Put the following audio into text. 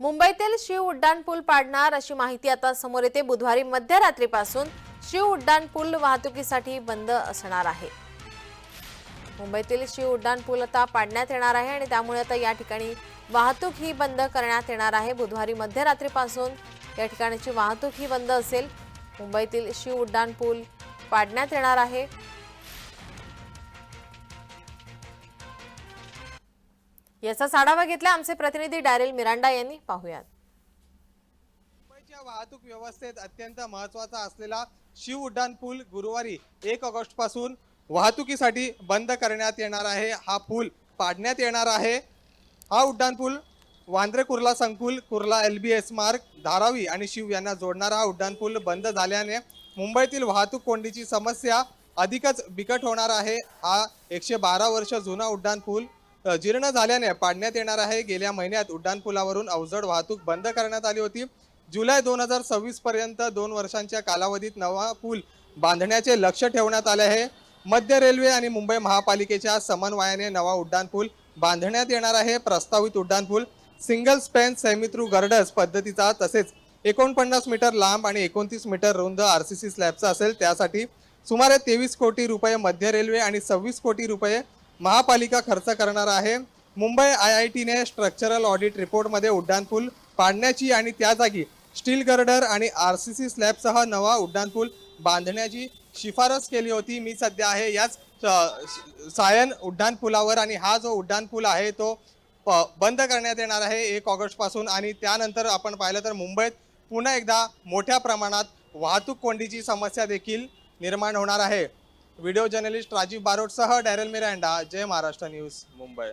मुंबईतील शिव उड्डाण पूल पाडणार अशी माहिती आता समोर येते. बुधवारी मध्यरात्रीपासून शिव उड्डाण पूल वाहतुकीसाठी बंद असणार आहे. मुंबईतील शिव उड्डाण पूल आता पाडण्यात येणार आहे आणि त्यामुळे आता या ठिकाणी वाहतूक ही बंद करण्यात येणार आहे. बुधवारी मध्यरात्रीपासून या ठिकाणची वाहतूक ही बंद असेल. मुंबईतील शिव उड्डाण पूल पाडण्यात येणार आहे. याचा आढावा घेतला आमचे प्रतिनिधी डॅरेल मिरांडा यांनी. पाहूयात. मुंबईच्या वाहतूक व्यवस्थेत अत्यंत महत्त्वाचा असलेला शिव उड्डाण पूल गुरुवारी एक ऑगस्टपासून वाहतुकीसाठी बंद करण्यात येणार आहे. हा पूल पाडण्यात येणार आहे. हा उड्डाण पूल वांद्रे कुर्ला संकुल कुर्ला एल बी एस मार्ग धारावी आणि शिव यांना जोडणारा हा उड्डाण पूल बंद झाल्याने मुंबईतील वाहतूक कोंडीची समस्या अधिकच बिकट होणार आहे. हा एकशे बारा वर्ष जुना उड्डाण पूल जीर्ण झाल्याने पाडण्यात येणार आहे. गेल्या महिन्यात उड्डाणपुलावरून अवजड वाहतूक बंद करण्यात आली होती. जुलै दोन हजार सव्वीस पर्यंत दोन वर्षांच्या कालावधीत नवा पूल बांधण्याचे लक्ष ठेवण्यात आले आहे. मध्य रेल्वे आणि मुंबई महापालिकेच्या समन्वयाने नवा उड्डाणपूल बांधण्यात येणार आहे. प्रस्तावित उड्डाणपूल single span semi through girders पद्धतीचा तसेच एकोणपन्नास मीटर लांब आणि एकोणतीस मीटर रुंद आर सी सी स्लॅबचा असेल. त्यासाठी सुमारे तेवीस कोटी रुपये मध्य रेल्वे आणि सव्वीस कोटी रुपये महापालिका खर्च करणार आहे. मुंबई आय आय टीने स्ट्रक्चरल ऑडिट रिपोर्टमध्ये उड्डाणपूल पाडण्याची आणि त्या जागी स्टील गर्डर आणि आर सी सी स्लॅबसह नवा उड्डाणपूल बांधण्याची शिफारस केली होती. मी सध्या आहे याच सायन उड्डाणपुलावर आणि हा जो उड्डाणपूल आहे तो प- बंद करण्यात येणार आहे एक ऑगस्टपासून आणि त्यानंतर आपण पाहिलं तर मुंबईत पुन्हा एकदा मोठ्या प्रमाणात वाहतूक कोंडीची समस्या देखील निर्माण होणार आहे. Video journalist Rajiv बारोटसह Darrel Miranda Jai Maharashtra news Mumbai.